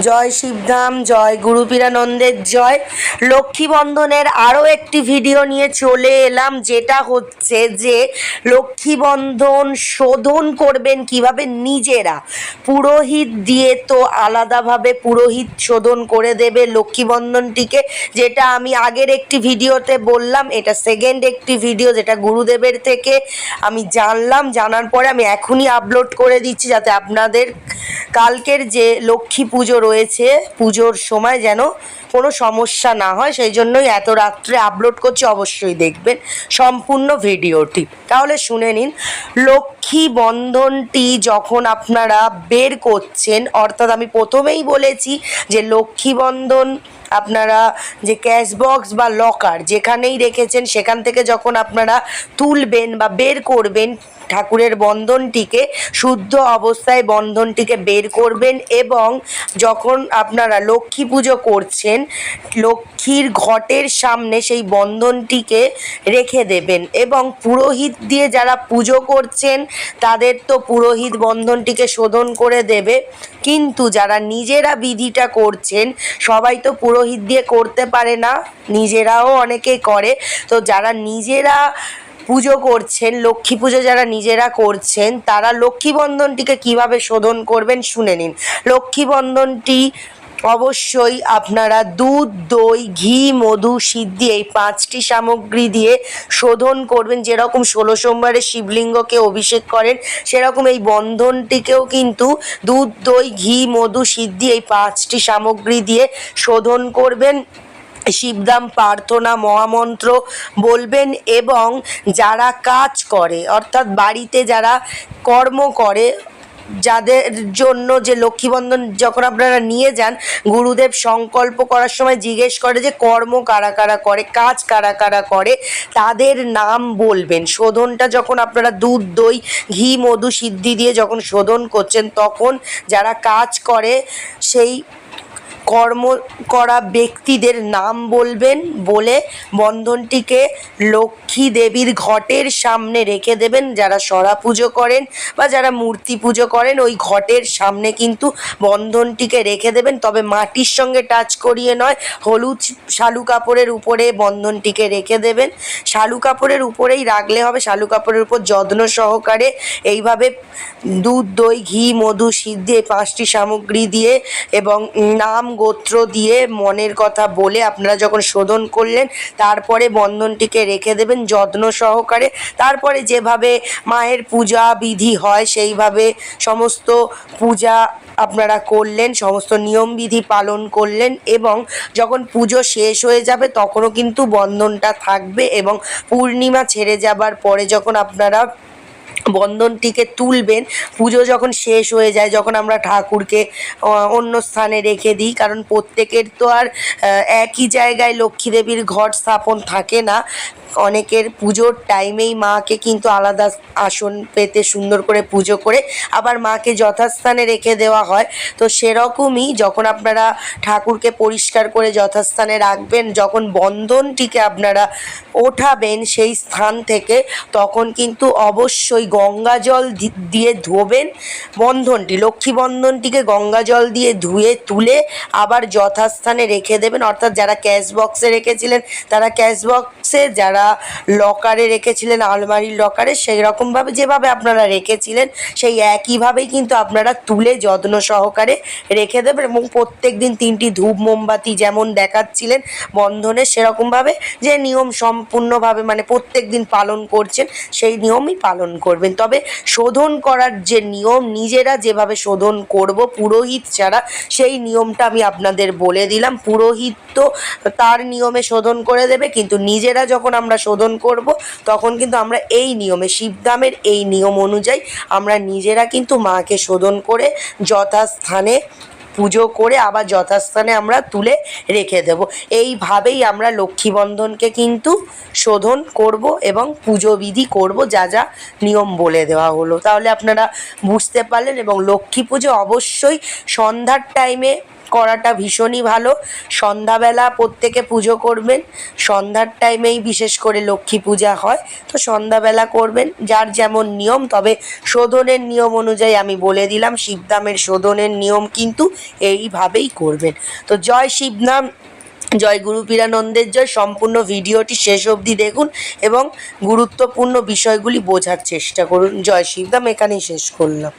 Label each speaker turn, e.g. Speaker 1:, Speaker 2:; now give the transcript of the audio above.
Speaker 1: জয় শিবধাম, জয় গুরু পীরানন্দের জয়। লক্ষ্মী বন্ধনের আরও একটি ভিডিও নিয়ে চলে এলাম, যেটা হচ্ছে যে লক্ষ্মী বন্ধন শোধন করবেন কীভাবে নিজেরা। পুরোহিত দিয়ে তো আলাদাভাবে পুরোহিত শোধন করে দেবে লক্ষ্মী বন্ধনটিকে যেটা আমি আগের একটি ভিডিওতে বললাম, এটা সেকেন্ড একটি ভিডিও যেটা গুরুদেবের থেকে। আমি জানলাম, জানার পরে আমি এখনই আপলোড করে দিচ্ছি, যাতে আপনাদের কালকের যে লক্ষ্মী পুজো রয়েছে পুজোর সময় যেন কোনো সমস্যা না হয়, সেই জন্যই এত রাত্রে আপলোড করছি, অবশ্যই দেখবেন সম্পূর্ণ ভিডিওটি। তাহলে শুনে নিন, লক্ষ্মী বন্ধনটি যখন আপনারা বের করছেন, অর্থাৎ আমি প্রথমেই বলেছি যে লক্ষ্মী বন্ধন আপনারা যে ক্যাশ বক্স বা লকার যেখানেই রেখেছেন, সেখান থেকে যখন আপনারা তুলবেন বা বের করবেন ঠাকুরের বন্ধনটিকে শুদ্ধ অবস্থায় বন্ধনটিকে বের করবেন এবং যখন আপনারা লক্ষ্মী পুজো করছেন, লক্ষ্মীর ঘটের সামনে সেই বন্ধনটিকে রেখে দেবেন এবং পুরোহিত দিয়ে যারা পুজো করছেন, তাদের তো পুরোহিত বন্ধনটিকে শোধন করে দেবে। কিন্তু যারা নিজেরা বিধিটা করছেন, সবাই তো পুরোহিত দিয়ে করতে পারে না, নিজেরাও অনেকে করে। তো যারা নিজেরা পুজো করছেন, লক্ষ্মী পুজো যারা নিজেরা করছেন, তারা লক্ষ্মী বন্ধনটিকে কীভাবে শোধন করবেন শুনে নিন। লক্ষ্মী বন্ধনটি অবশ্যই আপনারা দুধ, দই, ঘি, মধু, সিদ্ধি এই পাঁচটি সামগ্রী দিয়ে শোধন করবেন। যেরকম ষোলো সোমবারে শিবলিঙ্গকে অভিষেক করেন, সেরকম এই বন্ধনটিকেও কিন্তু দুধ, দই, ঘি, মধু, সিদ্ধি এই পাঁচটি সামগ্রী দিয়ে শোধন করবেন। শিবদাম প্রার্থনা মহামন্ত্র বলবেন এবং যারা কাজ করে, অর্থাৎ বাড়িতে যারা কর্ম করে, যাদের জন্য যে লক্ষ্মীবন্ধন যখন আপনারা নিয়ে যান, গুরুদেব সংকল্প করার সময় জিজ্ঞেস করে যে কর্ম কারা কারা করে, কাজ কারা কারা করে, তাদের নাম বলবেন। শোধনটা যখন আপনারা দুধ, দই, ঘি, মধু, সিদ্ধি দিয়ে যখন শোধন করছেন, তখন যারা কাজ করে, সেই কর্ম করা ব্যক্তিদের নাম বলবেন বলে বন্ধনটিকে লক্ষ্মী দেবীর ঘটের সামনে রেখে দেবেন। যারা সরা পুজো করেন বা যারা মূর্তি পুজো করেন, ওই ঘটের সামনে কিন্তু বন্ধনটিকে রেখে দেবেন। তবে মাটির সঙ্গে টাচ করিয়ে নয়, হলুদ শালু কাপড়ের উপরে বন্ধনটিকে রেখে দেবেন। শালু কাপড়ের উপরেই রাখলে হবে, শালু কাপড়ের উপর যত্ন সহকারে এইভাবে দুধ, দই, ঘি, মধু, সিদ্ধি পাঁচটি সামগ্রী দিয়ে এবং নাম গোত্র দিয়ে মনের কথা বলে আপনারা যখন শোধন করলেন, তারপরে বন্ধনটিকে রেখে দেবেন যত্ন সহকারে। তারপরে যেভাবে মায়ের পূজা বিধি হয়, সেইভাবে সমস্ত পূজা আপনারা করলেন, সমস্ত নিয়মবিধি পালন করলেন এবং যখন পুজো শেষ হয়ে যাবে, তখনও কিন্তু বন্ধনটা থাকবে এবং পূর্ণিমা ছেড়ে যাবার পরে যখন আপনারা বন্ধনটিকে তুলবেন। পুজো যখন শেষ হয়ে যায়, যখন আমরা ঠাকুরকে অন্য স্থানে রেখে দিই, কারণ প্রত্যেকের তো আর একই জায়গায় লক্ষ্মী দেবীর ঘট স্থাপন থাকে না। অনেকের পুজোর টাইমেই মাকে কিন্তু আলাদা আসন পেতে সুন্দর করে পুজো করে আবার মাকে যথাস্থানে রেখে দেওয়া হয়। তো সেরকমই যখন আপনারা ঠাকুরকে পরিষ্কার করে যথাস্থানে রাখবেন, যখন বন্ধনটিকে আপনারা ওঠাবেন সেই স্থান থেকে, তখন কিন্তু অবশ্যই গঙ্গা জল দিয়ে ধোবেন বন্ধনটি। লক্ষ্মী বন্ধনটিকে গঙ্গা জল দিয়ে ধুয়ে তুলে আবার যথাস্থানে রেখে দেবেন। অর্থাৎ যারা ক্যাশ বক্সে রেখেছিলেন, তারা ক্যাশ বক্সে যারা লকারে রেখেছিলেন, আলমারির লকারে সেই রকমভাবে যেভাবে আপনারা রেখেছিলেন, সেই একইভাবেই কিন্তু আপনারা তুলে যত্ন সহকারে রেখে দেবেন এবং প্রত্যেক দিন তিনটি ধূপ মোমবাতি যেমন দেখাচ্ছিলেন বন্ধনে, সেরকমভাবে যে নিয়ম সম্পূর্ণভাবে মানে প্রত্যেক দিন পালন করছেন, সেই নিয়মই পালন করবেন। তবে শোধন করার যে নিয়ম, নিজেরা যেভাবে শোধন করব, পুরোহিত ছাড়া, সেই নিয়মটা আমি আপনাদের বলে দিলাম। পুরোহিত তো তার নিয়মে শোধন করে দেবে, কিন্তু নিজেরা যখন আমরা শোধন করব, তখন কিন্তু আমরা এই নিয়মে শিবদামের এই নিয়ম অনুযায়ী আমরা নিজেরা কিন্তু মাকে শোধন করে যথাস্থানে পুজো করে আবার যথাস্থানে আমরা তুলে রেখে দেব। এইভাবেই আমরা লক্ষ্মীবন্ধনকে কিন্তু শোধন করব এবং পুজো বিধি করব, যা যা নিয়ম বলে দেওয়া হলো। তাহলে আপনারা বুঝতে পারলেন এবং লক্ষ্মী পুজো অবশ্যই সন্ধ্যার টাইমে করাটা ভীষণই ভালো। সন্ধ্যাবেলা প্রত্যেকে পুজো করবেন। সন্ধ্যার টাইমেই বিশেষ করে লক্ষ্মী পূজা হয়। তো সন্ধ্যাবেলা করবেন। যার যেমন নিয়ম, তবে শোধনের নিয়ম অনুযায়ী আমি বলে দিলাম, শিবধামের শোধনের নিয়ম কিন্তু এইভাবেই করবেন। তো জয় শিবধাম, জয় গুরু পীরানন্দের জয়। সম্পূর্ণ ভিডিওটি শেষ অবধি দেখুন এবং গুরুত্বপূর্ণ বিষয়গুলি বোঝার চেষ্টা করুন। জয় শিবধাম, এখানেই শেষ করলাম।